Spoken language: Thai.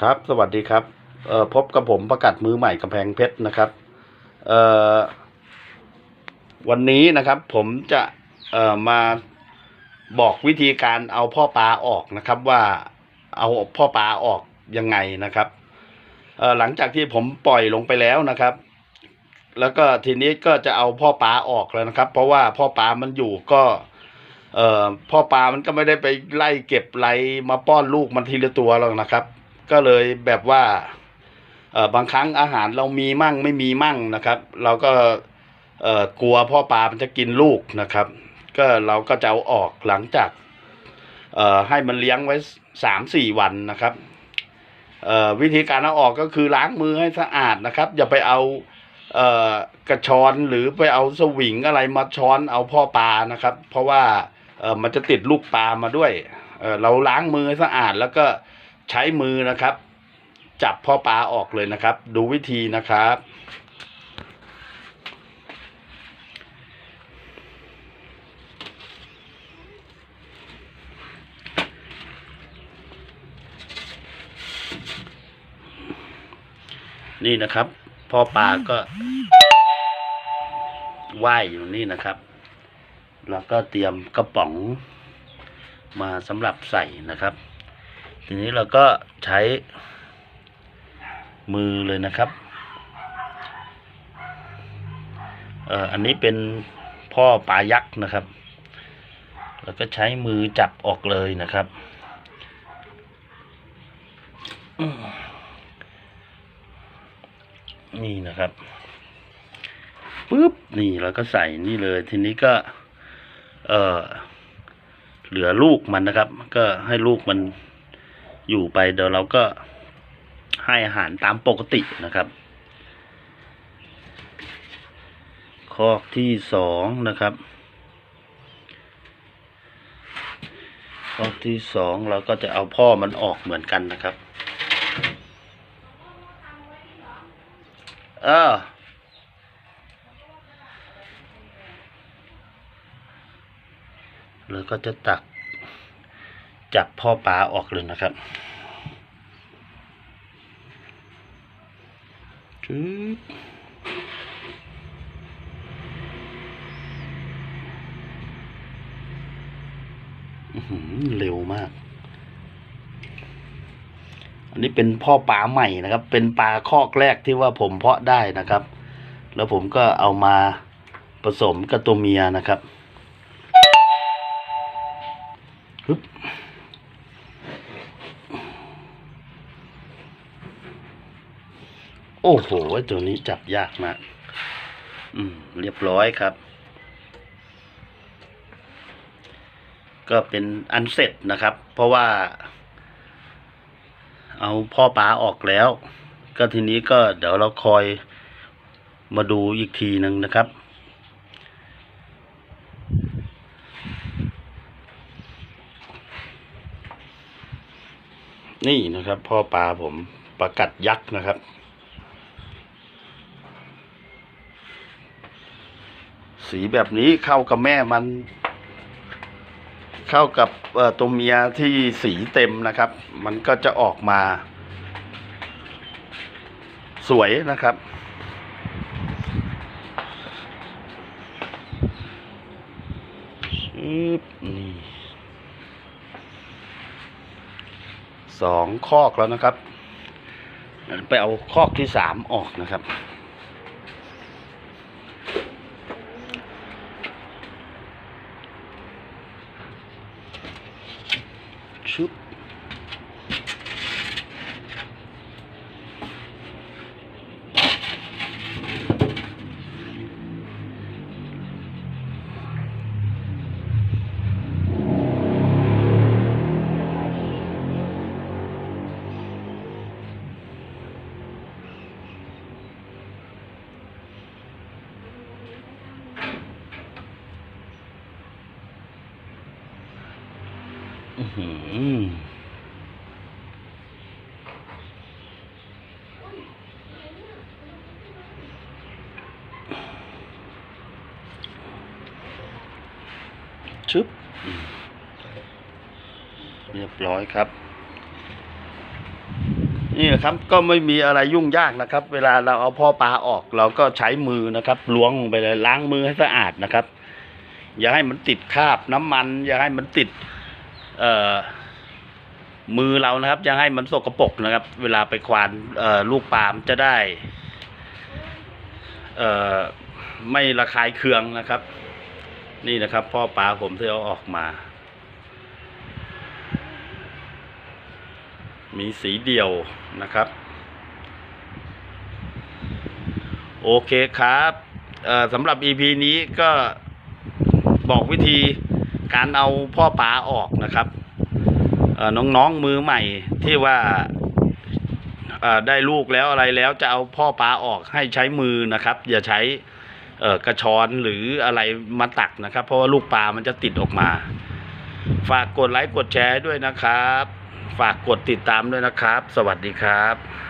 ครับ สวัสดีครับเอ่อพบกับผมประกัดมือใหม่กำแพงเพชรนะครับเอ่อวันนี้นะครับผมจะเอ่อมาบอกวิธีการเอาพ่อปลาออกนะครับว่าเอาพ่อปลาออกยังไงนะครับเอ่อหลังจากที่ผมปล่อยลงไปแล้วนะครับ แล้วก็ทีนี้ก็จะเอาพ่อปลาออกแล้วนะครับ เพราะว่าพ่อปลามันอยู่ก็เอ่อพ่อปลามันก็ไม่ได้ไปไล่เก็บไรมาป้อนลูกมันทีละตัวหรอกนะครับ ก็เลยแบบว่าบางครั้งอาหารเรามีมั่งไม่มีมั่งนะครับ เราก็กลัวพ่อปลามันจะกินลูกนะครับ ก็เราก็จะเอาออกหลังจากให้มันเลี้ยงไว้สามสี่วันนะครับวิธีการเอาออกก็คือล้างมือให้สะอาดนะครับ อย่าไปเอากระชอนหรือไปเอาสวิงอะไรมาช้อนเอาพ่อปลานะครับ เพราะว่ามันจะติดลูกปลามาด้วยเอ่อเราล้างมือให้สะอาดแล้วก็ ใช้มือนะครับ จับพ่อปลาออกเลยนะครับ ดูวิธีนะครับนี่นะครับ พ่อปลาก็ว่ายอยู่นี่นะครับ แล้วก็เตรียมกระป๋องมาสำหรับใส่นะครับ ทีนี้เราก็ใช้มือเลยนะครับเอ่ออันนี้เป็นพ่อปลายักษ์นะครับ แล้วก็ใช้มือจับออกเลยนะครับนี่นะครับปุ๊บนี่เราก็ใส่นี่เลย ทีนี้ก็ เออเหลือลูกมันนะครับ ก็ให้ลูกมัน อยู่ไปเดี๋ยวเราก็ให้อาหารตามปกตินะครับคอกที่สองนะครับคอกที่สองเราก็จะเอาพ่อมันออกเหมือนกันนะครับ เออแล้วก็จะตัก จับพ่อปลาออกเลยนะครับจึ๊บเร็วมาก อันนี้เป็นพ่อปลาใหม่นะครับ เป็นปลาคอกแรกที่ว่าผมเพาะได้นะครับ แล้วผมก็เอามาผสมกับตัวเมียนะครับฮึบ โอ้โหตัวนี้จับยากมาก อืม เรียบร้อยครับ ก็เป็นอันเสร็จนะครับ เพราะว่า เอาพ่อปลาออกแล้ว ก็ทีนี้ก็เดี๋ยวเราคอยมาดูอีกทีหนึ่งนะครับ นี่นะครับ พ่อปลาผมปลากัดยักษ์นะครับ สีแบบนี้เข้ากับแม่มัน เข้ากับตัวเมียที่สีเต็มนะครับ มันก็จะออกมา สวยนะครับ นี่สองคอกแล้วนะครับ ไปเอาคอกที่สามออกนะครับ ชุ ชุบเรียบร้อยครับ นี่นะครับก็ไม่มีอะไรยุ่งยากนะครับ เวลาเราเอาพ่อปลาออก เราก็ใช้มือนะครับล้วงลงไปเลยล้างมือให้สะอาดนะครับ อย่าให้มันติดคราบน้ำมัน อย่าให้มันติด เอ่อมือเรานะครับอย่าให้มันสกปรกนะครับ เวลาไปควานลูกปลามจะได้ไม่ระคายเคืองนะครับ นี่นะครับ พ่อปลาผมที่เอาออกมา มีสีเดียวนะครับ โอเคครับสำหรับ EP นี้ก็บอกวิธี การเอาพ่อปลาออกนะครับน้องๆมือใหม่ที่ว่าได้ลูกแล้วอะไรแล้วจะเอาพ่อปลาออกให้ใช้มือนะครับ อย่าใช้กระชอนหรืออะไรมาตักนะครับ เพราะว่าลูกปลามันจะติดออกมา ฝากกดไลค์กดแชร์ด้วยนะครับ ฝากกดติดตามด้วยนะครับ สวัสดีครับ